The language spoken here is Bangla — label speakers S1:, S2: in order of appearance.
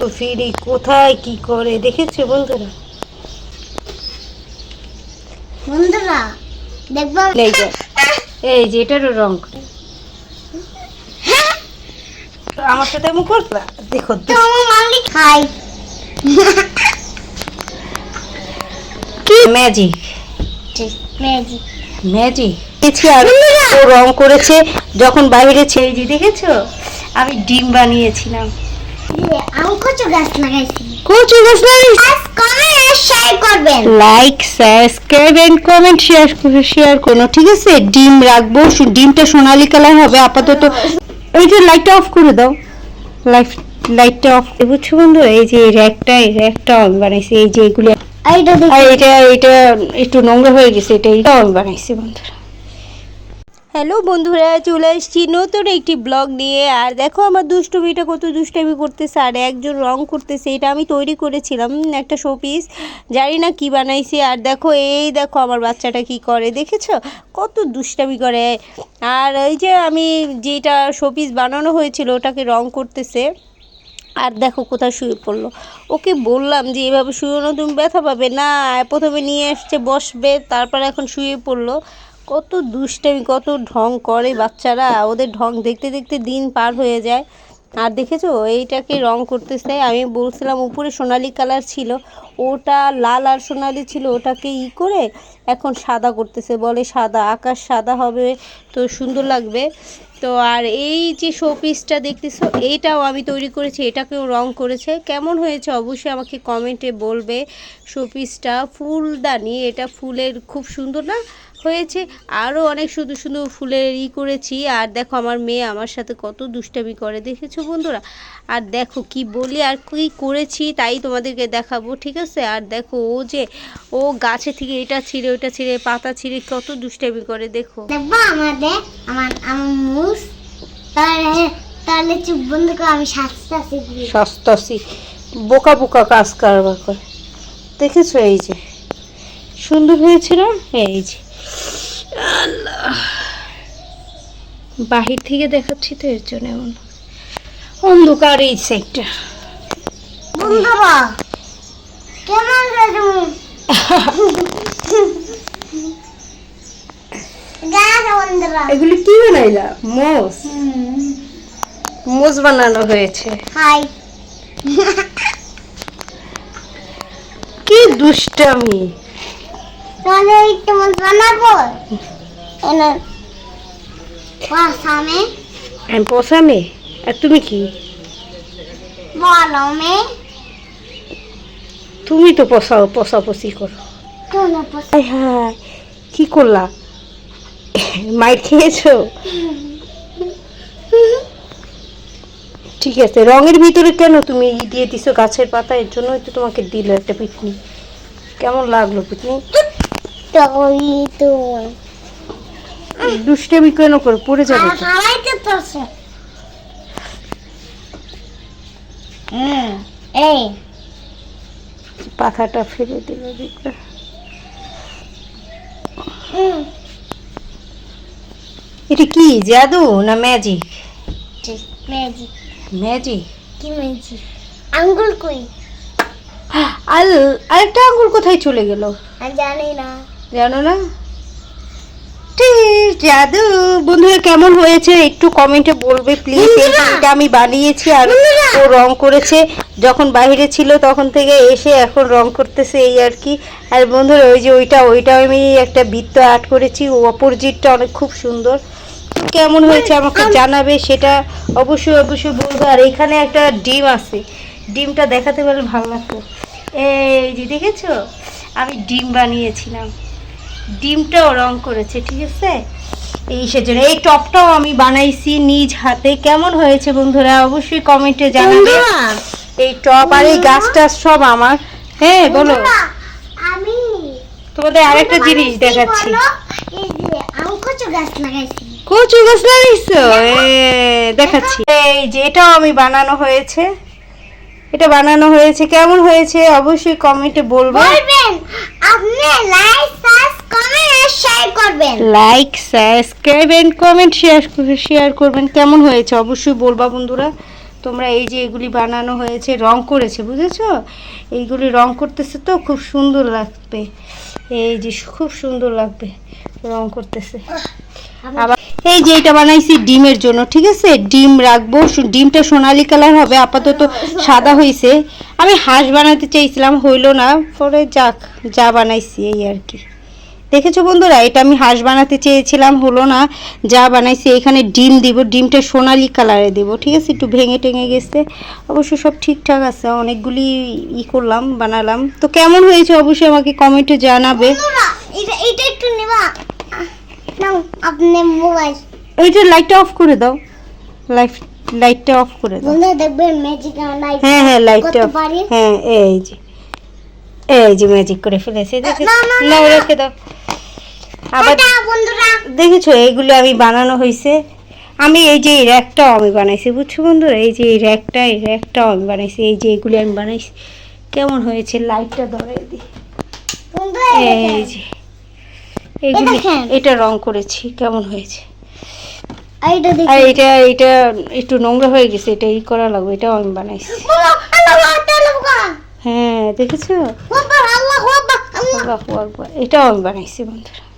S1: তো ফিরি কোথায় কি করে দেখেছ বন্ধুরা?
S2: বন্ধুরা দেখব।
S1: এই যে এটারও রং। করে। আমার সাথে এমন করবা? দেখো কি? ম্যাজিক।
S2: ম্যাজিক।
S1: ম্যাজিক। রং করেছে যখন বাইরে ছে এই যে দেখেছ? আমি ডিম বানিয়েছিলাম।
S2: আমি কচু গাছ লাগাইছি।
S1: কচু গাছ
S2: গাছ comment share
S1: like subscribe and comment share করে শেয়ার করো ঠিক আছে? ডিম রাখব ডিমটা সোনালি কালার হবে আপাতত। এই যে লাইটটা অফ করে দাও। লাইট লাইটটা অফ বুঝছ বন্ধু এই যে র্যাকটা এই র্যাকটা আমি বানাইছি এই যে এগুলো। আর এটা এটা একটু নোংরা হয়ে গেছে এটা এটাও আমি বানাইছি বন্ধুরা। হ্যালো বন্ধুরা, চলে এসেছি নতুন একটি ব্লগ নিয়ে। আর দেখো আমার দুষ্টমিটা কত দুষ্টামি করতেছে, আর একজন রং করতেছে, এটা আমি তৈরি করেছিলাম একটা শোপিস জানি না কি বানাইছি, আর দেখো, এই দেখো আমার বাচ্চাটা কি করে, দেখেছ? কত দুষ্টামি করে। আর এই যে আমি যেটা শোপিস বানানো হয়েছিল, ওটাকে রং করতেছে। আর দেখো কোথায় শুয়ে পড়ল। ওকে বললাম যে, এভাবে শুয়ে না, তুমি ব্যথা পাবে না। প্রথমে নিয়ে এসছে, বসবে, তারপর এখন শুয়ে পড়ল। কত দুষ্টামি, কত ঢং করে বাচ্চারা। ওদের ঢং দেখতে দেখতে দিন পার হয়ে যায়। আর দেখেছ, এইটাকে রং করতেছে। আমি বলছিলাম, উপরে সোনালি কালার ছিল। ওটা লাল আর সোনালি ছিল, ওটাকে ই করে এখন সাদা করতেছে। বলে সাদা, আকাশ সাদা হবে তো সুন্দর লাগবে। তো আর এই যে শোপিসটা দেখতেছো এইটাও আমি তৈরি করেছি, এটাকেও রং করেছে। কেমন হয়েছে অবশ্যই আমাকে কমেন্টে বলবে। শোপিসটা ফুলদানি, এটা ফুলের খুব সুন্দর না? হয়েছে। আরও অনেক সুন্দর সুন্দর ফুলের ই করেছি। আর দেখো আমার মেয়ে আমার সাথে কত দুষ্টামি করে দেখেছ বন্ধুরা? আর দেখো কি বলি আর কি করেছি তাই তোমাদেরকে দেখাবো ঠিক আছে? আর দেখো ও যে ও গাছে থেকে এটা ছিঁড়ে ওটা ছিঁড়ে পাতা ছিঁড়ে কত দুষ্টামি করে দেখো।
S2: দেখব আমাদের আমার আমার মুস তাহলে তাহলে চুপ বন্ধ করে আমি সাজতে শিখবি
S1: বোকা বোকা কাজ কারবার করে। দেখেছ এই যে সুন্দর হয়েছে না এই যে। বাহির থেকে দেখাচ্ছি তো এর জন্য এমন। অন্ধকার এই সাইডটা
S2: বন্ধুরা কেমন রে গাছ বন্ধুরা
S1: এগুলি কি বানাইলা? মোষ? মোষ বানানো হয়েছে।
S2: হাই।
S1: কি দুষ্টামি।
S2: তাহলে বানাবো? এনে পাসামে
S1: আমি পোষামে আর তুমি কি?
S2: বলমে।
S1: তুমি তো পোষাও পোষাপোষি করো। হায় কি করলা? মাইর খেয়েছো? ঠিক আছে রঙের ভিতরে কেন তুমি ই দিয়ে দিছো গাছের পাতা? এর জন্যই তো তোমাকে দিল একটা পিকনিক। কেমন লাগল পিকনিক? দুষ্টামি কেন করে? পড়ে যাবে
S2: এই
S1: পাখাটা ফেলে দিল এটা কি জাদু না ম্যাজিক
S2: ম্যাজিক
S1: ম্যাজিক
S2: কি ম্যাজিক আঙ্গুল কই?
S1: আর আরেকটা আঙ্গুর কোথায় চলে গেল?
S2: আমি জানি না।
S1: জানো না? ঠিক জাদু। বন্ধুরা কেমন হয়েছে? একটু কমেন্টে বলবে প্লিজ! এটা আমি বানিয়েছি আর ও রং করেছে যখন বাইরে ছিল তখন থেকে এসে এখন রং করতেছে এই আর কি। আর বন্ধুরা ওই যে ওইটা ওইটা আমি একটা বৃত্ত আর্ট করেছি ও অপোজিটটা অনেক খুব সুন্দর। কেমন হয়েছে আমাকে জানাবে সেটা অবশ্যই অবশ্যই বলব। আর এখানে একটা ডিম আছে। ডিমটা দেখাতে পারলে ভালো লাগতো। এই যে দেখেছ? আমি ডিম বানিয়েছিলাম। ডিমটাও রং করেছে ঠিক আছে? এই সেজন্য এই টপটাও আমি বানাইছি নিজ হাতে। কেমন হয়েছে বন্ধুরা? অবশ্যই কমেন্টে জানাবে। এই টপ আর এই গাছটা সব আমার। হ্যাঁ বলো।
S2: আমি
S1: তোমাদের আরেকটা জিনিস দেখাচ্ছি।
S2: এই যে আমি কচু গাছ লাগাইছি।
S1: দেখাচ্ছি। এই যে এটাও আমি বানানো হয়েছে। এটা বানানো হয়েছে। কেমন হয়েছে? অবশ্যই কমেন্টে বলবে।
S2: আপনি লাইক শেয়ার করবেন।
S1: Like subscribe and comment share share করবেন। কেমন হয়েছে? অবশ্যই বলবা বন্ধুরা। তোমরা এই যে এগুলি বানানো হয়েছে, রং করেছে, বুঝেছ? এইগুলি রং করতেছে তো, খুব সুন্দর লাগবে। এই যে খুব সুন্দর লাগবে রং করতেছে। আবার এই যে এটা বানাইছি ডিমের জন্য, ঠিক আছে? ডিম রাখব। ডিমটা সোনালি কালার হবে, আপাতত সাদা হয়েছে আমি হাঁস বানাতে চাইছিলাম, হইল না। পরে যাক, যা বানাইছি, এই আর কি। দেখেছ বন্ধুরা এটা আমি হাঁস বানাতে চেয়েছিলাম হলো না যা বানাইছি এখানে ডিম দিব ডিমটা সোনালি কালারে দিব ঠিক আছে? একটু ভেঙে টেঙে গেছে অবশ্য সব ঠিকঠাক আছে অনেকগুলি ই করলাম বানালাম। তো কেমন হয়েছে অবশ্যই আমাকে কমেন্টে জানাবে।
S2: এটা একটু নেবা। মোবাইল
S1: এইটা লাইটটা অফ করে দাও। লাইট লাইটটা অফ করে দাও।
S2: দেখবেন ম্যাজিক
S1: হ্যাঁ হ্যাঁ লাইটটা হ্যাঁ এই যে। এই যে ম্যাজিক করে ফেলেছে নাও রেখে দাও। আবার দেখেছ এইগুলো আমি বানানো হয়েছে আমি এই যে এই র্যাকটাও আমি বানাইছি বুঝছ বন্ধুরা? এই যে এই র্যাকটা এই র্যাকটাও আমি বানাইছি এই যে এইগুলি আমি বানাইছি। কেমন হয়েছে? লাইটটা ধরে দিই। এই যে। এইগুলি
S2: দেখেন।
S1: এটা রং করেছি কেমন হয়েছে? আর এটা এটা একটু নোংরা হয়ে গেছে এটা ই করা লাগবে এটাও আমি বানাইছি। হ্যাঁ দেখেছ? এটাও আমি বানাইছি বন্ধুরা।